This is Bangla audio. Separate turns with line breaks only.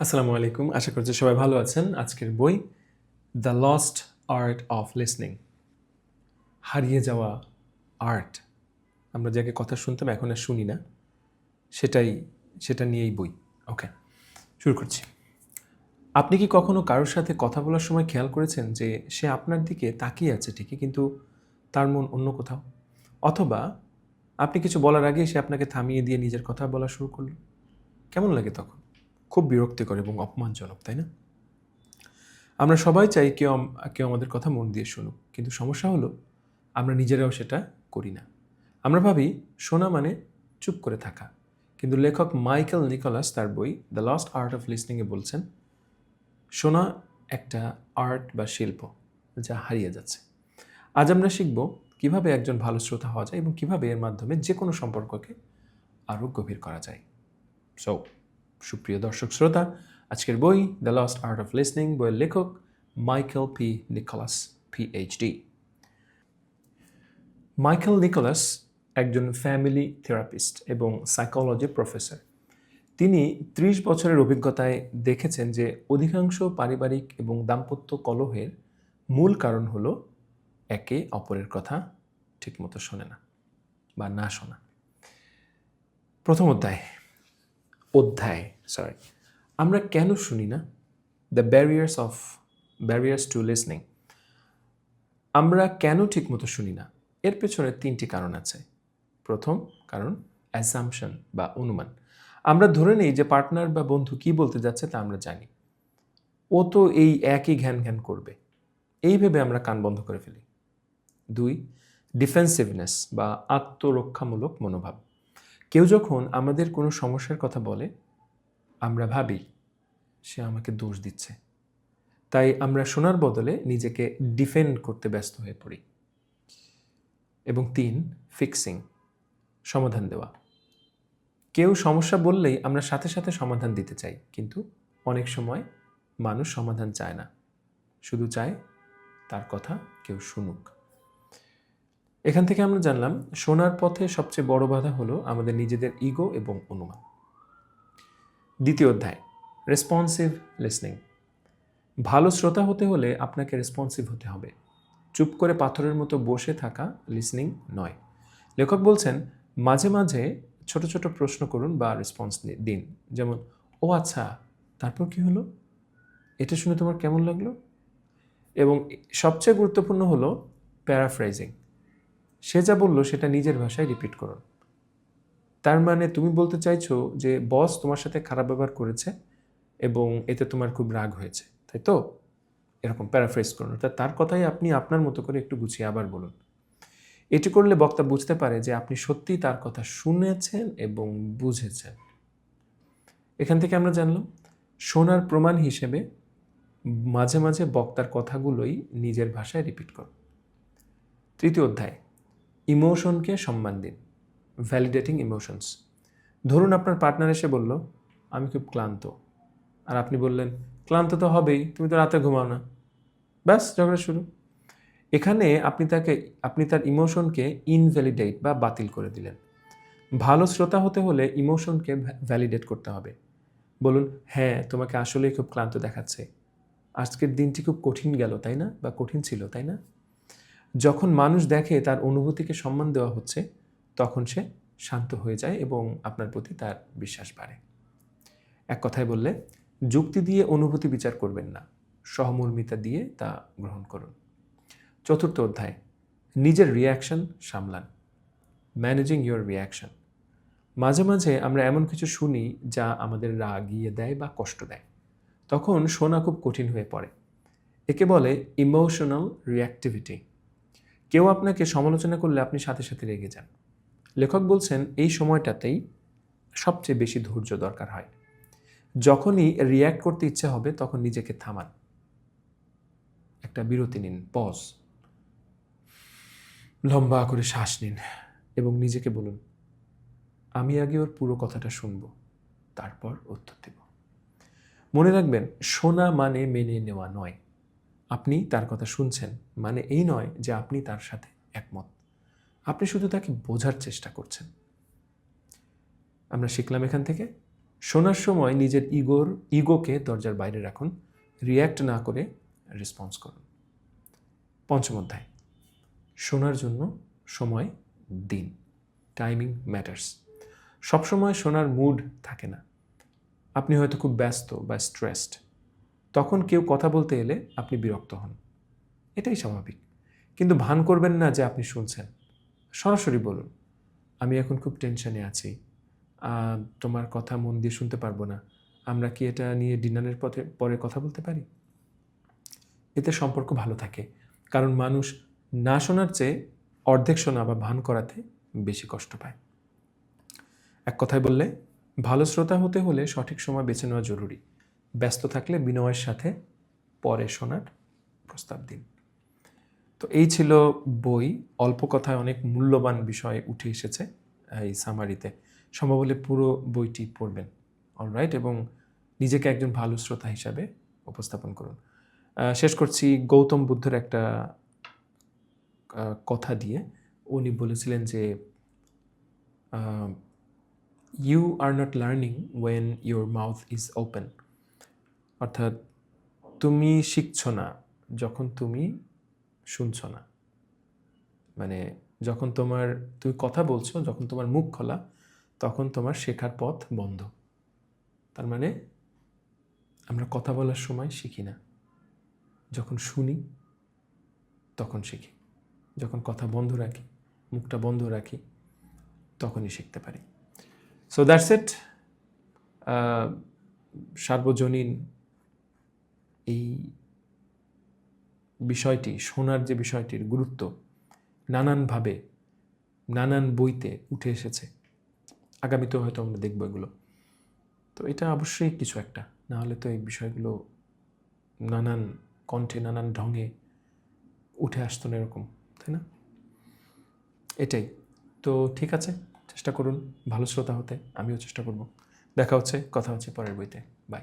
আসসালামু আলাইকুম। আশা করছি সবাই ভালো আছেন। আজকের বই, the lost art of listening হারিয়ে যাওয়া আর্ট। আমরা যাকে কথা শুনতাম এখন আর শুনি না। সেটাই, সেটা নিয়েই বই। ওকে, শুরু করছি। আপনি কি কখনো কারোর সাথে কথা বলার সময় খেয়াল করেছেন যে সে আপনার দিকে তাকিয়ে আছে ঠিকই, কিন্তু তার মন অন্য কোথাও? অথবা আপনি কিছু বলার আগে সে আপনাকে থামিয়ে দিয়ে নিজের কথা বলা শুরু করল? কেমন লাগে তখন? খুব বিরক্তিকর এবং অপমানজনক, তাই না? আমরা সবাই চাই কেউ কেউ আমাদের কথা মন দিয়ে শুনুক, কিন্তু সমস্যা হলো আমরা নিজেরাও সেটা করি না। আমরা ভাবি শোনা মানে চুপ করে থাকা, কিন্তু লেখক মাইকেল নিকোলাস তার বই দ্য লস্ট আর্ট অফ লিসনিংয়ে বলছেন, শোনা একটা আর্ট বা শিল্প যা হারিয়ে যাচ্ছে। আজ আমরা শিখব কীভাবে একজন ভালো শ্রোতা হওয়া যায় এবং কীভাবে এর মাধ্যমে যে কোনো সম্পর্ককে আরও গভীর করা যায়। সো সুপ্রিয় দর্শক শ্রোতা, আজকের বই the lost art of listening বইয়ের লেখক Michael P Nichols PhD Michael Nichols একজন ফ্যামিলি থেরাপিস্ট এবং সাইকোলজি প্রফেসর তিনি ত্রিশ বছরের অভিজ্ঞতায় দেখেছেন যে অধিকাংশ পারিবারিক এবং দাম্পত্য কলহের মূল কারণ হলো একে অপরের কথা ঠিকমতো শোনে না বা না শোনা। প্রথম অধ্যায় অধ্যায় সরি আমরা কেন শুনি না? The barriers of barriers to listening আমরা কেন ঠিকমতো শুনি না? এর পেছনে তিনটি কারণ আছে। প্রথম কারণ অ্যাসামশন বা অনুমান। আমরা ধরে নেই যে পার্টনার বা বন্ধু কি বলতে যাচ্ছে তা আমরা জানি। ও তো এই একই ঘ্যান ঘ্যান করবে। এই ভেবে আমরা কান বন্ধ করে ফেলি। দুই ডিফেন্সিভনেস বা আত্মরক্ষামূলক মনোভাব। কেউ যখন আমাদের কোনো সমস্যার কথা বলে, আমরা ভাবি, সে আমাকে দোষ দিচ্ছে। তাই আমরা শোনার বদলে নিজেকে ডিফেন্ড করতে ব্যস্ত হয়ে পড়ি। এবং তিন ফিক্সিং সমাধান দেওয়া। কেউ সমস্যা বললেই আমরা সাথে সাথে সমাধান দিতে চাই, কিন্তু অনেক সময় মানুষ সমাধান চায় না। শুধু চায় তার কথা কেউ শুনুক। এখান থেকে আমরা জানলাম শোনার পথে সবচেয়ে বড় বাধা হলো আমাদের নিজেদের ইগো এবং অনুমান। দ্বিতীয় অধ্যায় রেসপন্সিভ লিসনিং ভালো শ্রোতা হতে হলে আপনাকে রেসপন্সিভ হতে হবে। চুপ করে পাথরের মতো বসে থাকা লিসনিং নয়। লেখক বলছেন, মাঝে মাঝে ছোট ছোট প্রশ্ন করুন বা রেসপন্স দিন। যেমন, ও আচ্ছা তারপর কি হলো? এটা শুনে তোমার কেমন লাগল? এবং সবচেয়ে গুরুত্বপূর্ণ হলো প্যারাফ্রাইজিং সে যা বলল সেটা নিজের ভাষায় রিপিট করুন। তার মানে তুমি বলতে চাইছো যে বস তোমার সাথে খারাপ ব্যবহার করেছে এবং এতে তোমার খুব রাগ হয়েছে, তাই তো? এরকম প্যারাফ্রেজ করুন। অর্থাৎ তার কথাই আপনি আপনার মতো করে একটু গুছিয়ে আবার বলুন। এটি করলে বক্তা বুঝতে পারে যে আপনি সত্যিই তার কথা শুনেছেন এবং বুঝেছেন। এখান থেকে আমরা জানলাম, শোনার প্রমাণ হিসেবে মাঝে মাঝে বক্তার কথাগুলোই নিজের ভাষায় রিপিট করুন। তৃতীয় অধ্যায় ইমোশনকে সম্মান দিন ভ্যালিডেটিং ইমোশনস ধরুন আপনার পার্টনার এসে বলল, আমি খুব ক্লান্ত। আর আপনি বললেন, ক্লান্ত তো হবেই, তুমি তো রাতে ঘুমাও না। ব্যাস, ঝগড়া শুরু। এখানে আপনি তাকে, আপনি তার ইমোশনকে ইনভ্যালিডেট বা বাতিল করে দিলেন। ভালো শ্রোতা হতে হলে ইমোশনকে ভ্যালিডেট করতে হবে। বলুন হ্যাঁ তোমাকে আসলেই খুব ক্লান্ত দেখাচ্ছে। আজকের দিনটি খুব কঠিন গেল, তাই না? বা কঠিন ছিল, তাই না? যখন মানুষ দেখে তার অনুভূতিকে সম্মান দেওয়া হচ্ছে, তখন সে শান্ত হয়ে যায় এবং আপনার প্রতি তার বিশ্বাস বাড়ে। এক কথায় বললে, যুক্তি দিয়ে অনুভূতি বিচার করবেন না, সহমর্মিতা দিয়ে তা গ্রহণ করুন। চতুর্থ অধ্যায়, নিজের রিয়াকশন সামলান ম্যানেজিং ইউর রিয়াকশন মাঝে মাঝে আমরা এমন কিছু শুনি যা আমাদের রাগিয়ে দেয় বা কষ্ট দেয়। তখন শোনা খুব কঠিন হয়ে পড়ে। একে বলে ইমোশনাল রিয়াক্টিভিটি কেউ আপনাকে সমালোচনা করলে আপনি সাথে সাথে রেগে যান। লেখক বলছেন, এই সময়টাতেই সবচেয়ে বেশি ধৈর্য দরকার হয়। যখনই রিয়্যাক্ট করতে ইচ্ছা হবে, তখন নিজেকে থামান। একটা বিরতি নিন পজ লম্বা করে শ্বাস নিন এবং নিজেকে বলুন, আমি আগে ওর পুরো কথাটা শুনব, তারপর উত্তর দেব। মনে রাখবেন, শোনা মানে মেনে নেওয়া নয়। আপনি তার কথা শুনছেন মানে এই নয় যে আপনি তার সাথে একমত। আপনি শুধু তাকে বোঝার চেষ্টা করছেন। আমরা শিখলাম এখান থেকে। শোনার সময় নিজের ইগোর, ইগোকে দরজার বাইরে রাখুন। রিয়্যাক্ট না করে রেসপন্স করুন। পঞ্চম অধ্যায়। শোনার জন্য সময়, দিন। Timing matters. সবসময় শোনার মুড থাকে না। আপনি হয়তো খুব ব্যস্ত বা স্ট্রেসড। তখন কেউ কথা বলতে এলে আপনি বিরক্ত হন। এটাই স্বাভাবিক। কিন্তু ভান করবেন না যে আপনি শুনছেন। সরাসরি বলুন, আমি এখন খুব টেনশানে আছি। তোমার কথা মন দিয়ে শুনতে পারব না। আমরা কি এটা নিয়ে ডিনারের পথে পরে কথা বলতে পারি? এতে সম্পর্ক ভালো থাকে। কারণ মানুষ না শোনার চেয়ে অর্ধেক শোনা বা ভান করাতে বেশি কষ্ট পায়। এক কথায় বললে, ভালো শ্রোতা হতে হলে সঠিক সময় বেছে নেওয়া জরুরি। ব্যস্ত থাকলে বিনয়ের সাথে পরে শোনার প্রস্তাব দিন। তো এই ছিল বই। অল্প কথায় অনেক মূল্যবান বিষয় উঠে এসেছে এই সামারিতে সম্ভব হলে পুরো বইটি পড়বেন। অলরাইট এবং নিজেকে একজন ভালো শ্রোতা হিসাবে উপস্থাপন করুন। শেষ করছি গৌতম বুদ্ধের একটা কথা দিয়ে। উনি বলেছিলেন যে you are not learning when your mouth is open অর্থাৎ তুমি শিখছো না, যখন তুমি শুনছো না। মানে যখন তোমার, তুমি কথা বলছো, যখন তোমার মুখ খোলা, তখন তোমার শেখার পথ বন্ধ। তার মানে আমরা কথা বলার সময় শিখি না। যখন শুনি, তখন শিখি। যখন কথা বন্ধ রাখি, মুখটা বন্ধ রাখি, তখনই শিখতে পারি। সো দ্যাটস ইট সার্বজনীন এই বিষয়টি, শোনার যে বিষয়টির গুরুত্ব নানানভাবে, নানান বইতে উঠে এসেছে। আগামীতেও হয়তো আমরা দেখব এগুলো। তো এটা অবশ্যই কিছু একটা। না হলে তো এই বিষয়গুলো নানান কণ্ঠে, নানান ঢঙে উঠে আসতো না এরকম, তাই না? এটাই। তো ঠিক আছে, চেষ্টা করুন ভালো শ্রোতা হতে। আমিও চেষ্টা করব। দেখা হচ্ছে, কথা হচ্ছে পরের বইতে। বাই